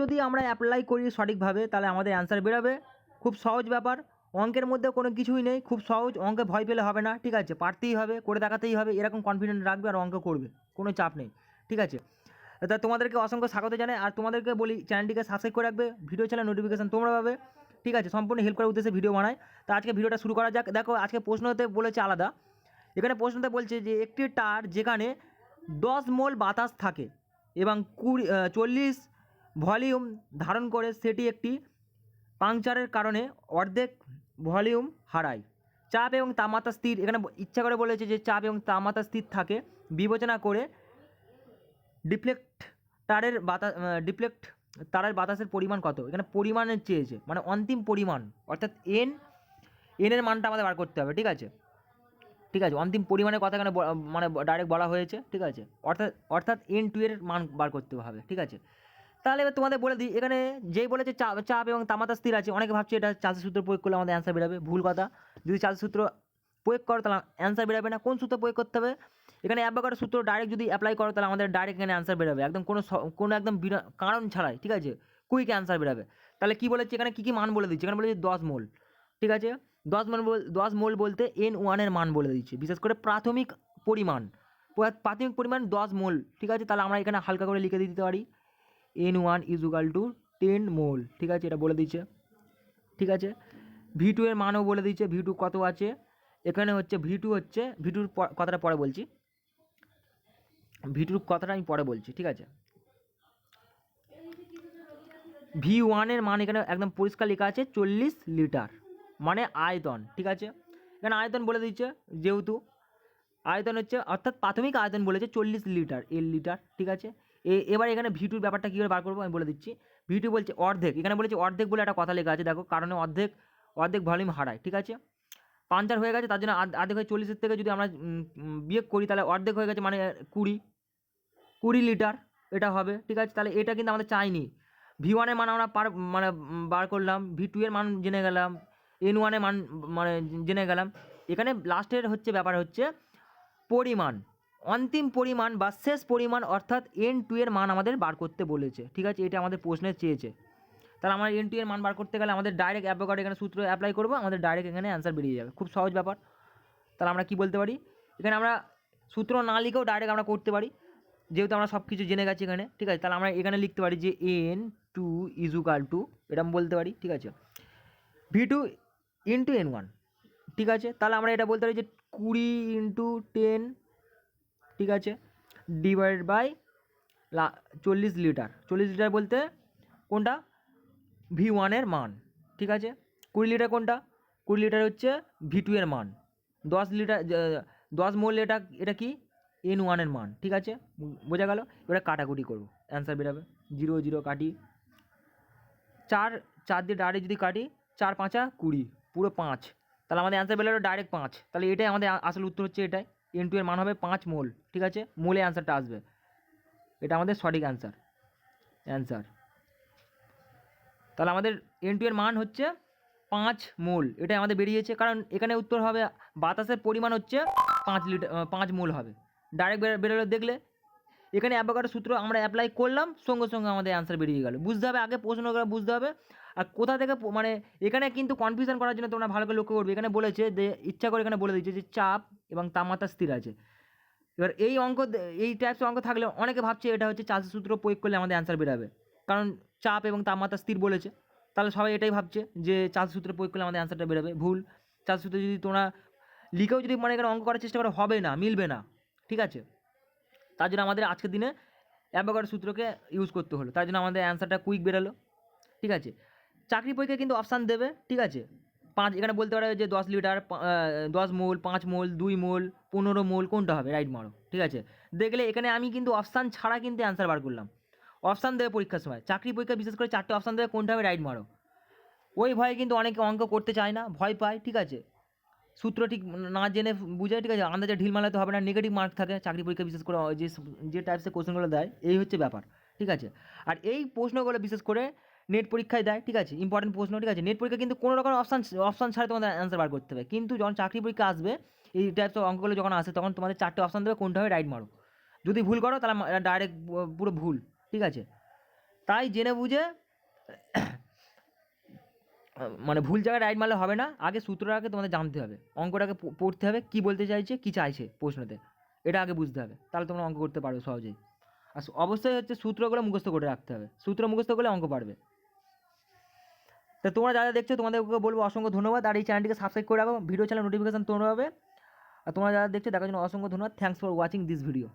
যদি আমরা অ্যাপ্লাই করি সঠিকভাবে, তাহলে আমাদের অ্যান্সার বেরোবে। খুব সহজ ব্যাপার। অঙ্কের মধ্যে কোনো কিছুই নেই। খুব সহজ। অঙ্কে ভয় পেলে হবে না। ঠিক আছে, পারতেই হবে, করে দেখাতেই হবে। এরকম কনফিডেন্ট রাখবে আর অঙ্ক করবে। কোনো চাপ নেই। ঠিক আছে? তা তোমাদেরকে অসংখ্য স্বাগত জানাই। আর তোমাদেরকে বলি চ্যানেলটিকে সাবস্ক্রাইব করে রাখবে। ভিডিও চ্যানেল নোটিফিকেশান তোমরা পাবে। ঠিক আছে? সম্পূর্ণ হেল্প করার উদ্দেশ্যে ভিডিও বানায় তা আজকে ভিডিওটা শুরু করা যাক। দেখো, আজকে প্রশ্নতে বলেছে আলাদা। এখানে প্রশ্নতে বলছে যে, একটি টার যেখানে দশ মোল বাতাস থাকে এবং কুড়ি চল্লিশ ভলিউম ধারণ করে সেটি একটি পাংচারের কারণে অর্ধেক ভলিউম হারায়। চাপ এবং তাপমাত্রা স্থির, এখানে ইচ্ছা করে বলেছে যে চাপ এবং তাপমাত্রা স্থির থাকে, বিবেচনা করে ডিফ্লেক্ট তারের বাতাস ডিফ্লেক্ট তারের বাতাসের পরিমাণ কত? এখানে পরিমাণের চেয়েছে মানে অন্তিম পরিমাণ, অর্থাৎ এন এনের মানটা আমাদের বার করতে হবে, ঠিক আছে? ঠিক আছে, অন্তিম পরিমাণের কথা এখানে মানে ডাইরেক্ট বলা হয়েছে, ঠিক আছে? অর্থাৎ অর্থাৎ এন টু এর মান বার করতে হবে, ঠিক আছে? তাহলে এবার তোমাদের বলে দিই, এখানে যেই বলেছে চাপ চাপ এবং তামাতা স্থির আছে, অনেকে ভাবছে এটা চাষের সূত্র প্রয়োগ করলে আমাদের অ্যান্সার বেরোবে, ভুল কথা। যদি চাষের সূত্র প্রয়োগ করো তাহলে অ্যান্সার বেরোবে না, কোন সূত্র প্রয়োগ করতে হবে? এখানে অ্যাবাকারের সূত্র ডাইরেক্ট যদি অ্যাপ্লাই করো তাহলে আমাদের ডাইরেক্ট এখানে অ্যান্সার বেরোবে, একদম কোনো কোনো একদম কারণ ছাড়াই, ঠিক আছে? কুইক অ্যান্সার বেরোবে। তাহলে কী বলেছে, এখানে কী কী মান বলে দিচ্ছে? এখানে বলেছে দশ মোল, ঠিক আছে? দশ মোল দশ মোল বলতে এন ওয়ানের মান বলে দিচ্ছে, বিশেষ করে প্রাথমিক পরিমাণ প্রাথমিক পরিমাণ দশ মোল, ঠিক আছে? তাহলে আমরা এখানে হালকা করে লিখে দিতে পারি। N one equal to ten mole ঠিক আছে? এটা বলে দিচ্ছে ঠিক আছে? ভি টু এর মানও বলে দিচ্ছে ভি টু কত আছে? এখানে হচ্ছে ভি টু হচ্ছে ভি টুর কথাটা পরে বলছি। ভি টুর কথাটা আমি পরে বলছি, ঠিক আছে? ভি ওয়ানের মান এখানে একদম পরিষ্কার লেখা আছে, চল্লিশ লিটার মানে আয়তন, ঠিক আছে? এখানে আয়তন বলে দিচ্ছে যেহেতু। আয়তন হচ্ছে, অর্থাৎ প্রাথমিক আয়তন বলেছে চল্লিশ লিটার এল লিটার, ঠিক আছে? এবার এখানে ভিটুর ব্যাপারটা কীভাবে বার করব আমি বলে দিচ্ছি। ভিটু বলছে অর্ধেক। এখানে বলেছে অর্ধেক বলে একটা কথা লেখা আছে। দেখো, কারণে অর্ধেক অর্ধেক ভলিউম হারায়, ঠিক আছে? পাঞ্চার হয়ে গেছে, তার জন্য অর্ধেক হয়ে চল্লিশের থেকে যদি আমরা বিয়োগ করি, তাহলে অর্ধেক হয়ে গেছে মানে কুড়ি কুড়ি লিটার এটা হবে, ঠিক আছে? তাহলে এটা কিন্তু আমাদের চাইনি। ভি ওয়ানের মান আমরা পার মানে বার করলাম ভি টু এর মান জেনে গেলাম এন ওয়ানের মান মানে জেনে গেলাম। এখানে লাস্টের হচ্ছে ব্যাপার হচ্ছে, পরিমাণ। অন্তিম পরিমাণ বা শেষ পরিমাণ অর্থাৎ এন টু এর মান আমাদের বার করতে বলেছে। ঠিক আছে? এটা আমাদের প্রশ্নে চেয়েছে। তাহলে আমরা এন টু এর মান বার করতে গেলে আমাদের ডাইরেক্ট অ্যাপোকার্ড এখানে সূত্র অ্যাপ্লাই করব, আমাদের ডাইরেক্ট এখানে অ্যান্সার বেরিয়ে যাবে। খুব সহজ ব্যাপার। তাহলে আমরা কি বলতে পারি? এখানে আমরা সূত্র না লিখেও ডাইরেক্ট আমরা করতে পারি। যেহেতু আমরা সব কিছু জেনে গেছি এখানে। ঠিক আছে? তাহলে আমরা এখানে লিখতে পারি যে এন টু ইজুকাল টু এটা আমি বলতে পারি। ঠিক আছে? V two into N one ঠিক আছে? তাহলে আমরা এটা বলতে পারি যে কুড়ি ইন্টু টেন ঠিক আছে? ডিভাইড বাই লা, চল্লিশ লিটার। চল্লিশ লিটার বলতে কোনটা? ভি ওয়ানের মান। ঠিক আছে? কুড়ি লিটার কোনটা? কুড়ি লিটার হচ্ছে ভি টু এর মান। দশ লিটার দশ মোল এটা এটা কি? এন ওয়ানের মান। ঠিক আছে? বোঝা গেল? এবারে কাটাকুটি করব। অ্যান্সার বেরোবে। জিরো জিরো কাটি। চার চার দিয়ে ডাইরেক্ট যদি কাটি, চার, পাঁচা কুড়ি। পুরো পাঁচ। তাহলে আমাদের অ্যান্সার বেরোলো ডাইরেক্ট পাঁচ। তাহলে এটাই আমাদের আসল উত্তর হচ্ছে এটাই। এন টু এর মান হবে পাঁচ মোল, ঠিক আছে? মোলে অ্যান্সারটা আসবে। এটা আমাদের সঠিক অ্যান্সার অ্যান্সার তাহলে আমাদের এন টু এর মান হচ্ছে পাঁচ মোল, এটাই আমাদের বেরিয়েছে, কারণ এখানে উত্তর হবে, বাতাসের পরিমাণ হচ্ছে পাঁচ লিটার পাঁচ মোল হবে। ডাইরেক্ট বেরোলো দেখলে, এখানে অ্যাভোকাডো সূত্র আমরা অ্যাপ্লাই করলাম, সঙ্গে সঙ্গে আমাদের অ্যান্সার বেরিয়ে গেল। বুঝতে হবে, আগে প্রশ্নগুলো বুঝতে হবে। আর কোথা থেকে মানে এখানে কিন্তু কনফিউশন করার জন্য তোমরা ভালো করে লক্ষ্য করবে। এখানে বলেছে যে, ইচ্ছা করে এখানে বলে দিচ্ছে যে, চাপ এবং তাপমাত্রা স্থির আছে। এবার এই অঙ্ক এই টাইপসের অঙ্ক থাকলে অনেকে ভাবছে এটা হচ্ছে চাষের সূত্র প্রয়োগ করলে আমাদের অ্যান্সার বেরোবে। কারণ চাপ এবং তাপমাত্রা স্থির বলেছে। তাহলে সবাই এটাই ভাবছে যে, চাষের সূত্র প্রয়োগ করলে আমাদের অ্যান্সারটা বেরোবে। ভুল। চাষের সূত্র যদি তোমরা লিখেও যদি মানে এখানে অঙ্ক করার চেষ্টা করো, হবে না, মিলবে না। ঠিক আছে? তার জন্য আমাদের আজকের দিনে অ্যাম্বাগার সূত্রকে ইউজ করতে হলো। তার জন্য আমাদের অ্যান্সারটা কুইক বেরোলো। ঠিক আছে? চাকরি পরীক্ষায় কিন্তু অপশান দেবে, ঠিক আছে? পাঁচ, এখানে বলতে পারে যে দশ লিটার দশ মোল, পাঁচ মোল, দুই মোল, পনেরো মোল, কোনটা হবে? রাইট মারো, ঠিক আছে? দেখলে এখানে আমি কিন্তু অপশান ছাড়া কিন্তু অ্যান্সার বার করলাম। অপশান দেবে পরীক্ষার সময়। চাকরি পরীক্ষা বিশেষ করে চারটে অপশান দেবে, কোনটা হবে? রাইট মারো। ওই ভয়ে কিন্তু অনেকে অঙ্ক করতে চায় না, ভয় পায়, ঠিক আছে? সূত্র ঠিক না জেনে বুঝে, ঠিক আছে? আন্দাজে ঢিল মালাতে হবে না নেগেটিভ মার্ক থাকে। চাকরি পরীক্ষা বিশেষ করে যে যে টাইপসের কোশ্চেনগুলো দেয়, এই হচ্ছে ব্যাপার, ঠিক আছে? আর এই প্রশ্নগুলো বিশেষ করে নেট পরীক্ষায় দেয়, ঠিক আছে? ইম্পর্টেন্ট প্রশ্ন, ঠিক আছে? নেট পরীক্ষা কিন্তু কোনো রকম অপশান অপশান ছাড়া তোমাদের অ্যান্সার বার করতে হবে। কিন্তু যখন চাকরি পরীক্ষা আসবে, এই টাইপসের অঙ্কগুলো যখন আসে, তখন তোমাদের চারটে অপশান দেবে, কোনটা হবে রাইট মারো। যদি ভুল করো, তাহলে ডাইরেক্ট পুরো ভুল, ঠিক আছে? তাই জেনে বুঝে মানে ভুল জায়গায় রাইট মারলে হবে না। আগে সূত্রটাকে তোমাদের জানতে হবে। অঙ্কটাকে পড়তে হবে, কী বলতে চাইছে, কী চাইছে প্রশ্নতে। এটা আগে বুঝতে হবে। তাহলে তোমরা অঙ্ক করতে পারবে সহজেই। আর অবশ্যই হচ্ছে সূত্রগুলো মুখস্থ করে রাখতে হবে। সূত্র মুখস্থ করলে অঙ্ক পারবে তা তোমরা যারা দেখছ, তোমাদেরকে বলব অসংখ্য ধন্যবাদ। আর এই চ্যানেলটিকে সাবস্ক্রাইব করে রাখো। ভিডিও চ্যানেল নোটিফিকেশন তোমরা হবে আর তোমরা যারা দেখছ, দেখার জন্য অসংখ্য ধন্যবাদ। Thanks for watching this video